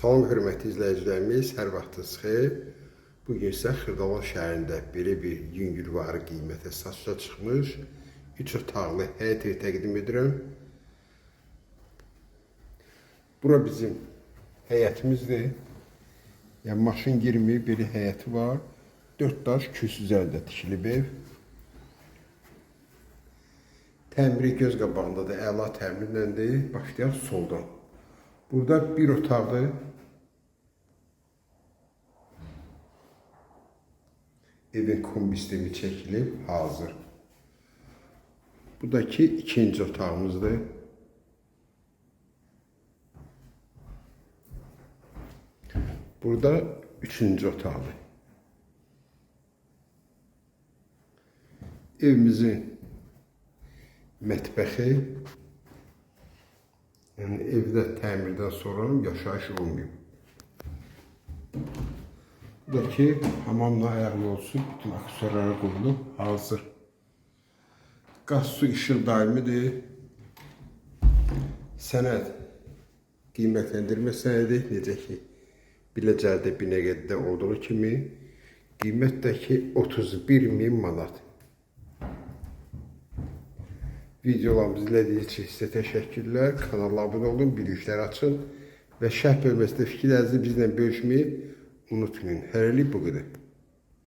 Salam hörmətli izləyicilərimiz, hər vaxtınız xeyir. Bu gün isə Xırdalan şəhərində belə bir yüngülvarı qiymətə satışa çıxmış 3 otaqlı həyət evi təqdim edirəm. Bura bizim həyətimizdir. Yəni maşın girmir, belə həyəti var. 4 daş küs üzərində tikilib ev. Təmiri göz qabağında da əla təmirləndir. Başlayaq soldan. Burada bir otaqlı evin kombi sistemi çəkilib, hazır. Bu da ki ikinci otağımızdır. Burada üçüncü otaqlı. Evimizin mətbəxi Yəni evdə təmirdən sonra yaşayış olmayıb. Bu da ki, hamamla ayaqlı olsun, bütün aksesuarları qoyulub, hazır. Qaz su işıq daimidir. Sənəd qiymətləndirmə sənədi necə ki, Biləcərdə Binəqədidə olduğu kimi qiymət də ki 31 min manat. Videolarımızı izlədiyiniz üçün sizə təşəkkürlər. Kanala abunə olun, bildirişləri açın və şərh bölməsində fikirlərinizi bizlə bölüşməyi unutmayın. Hələlik bu qədər.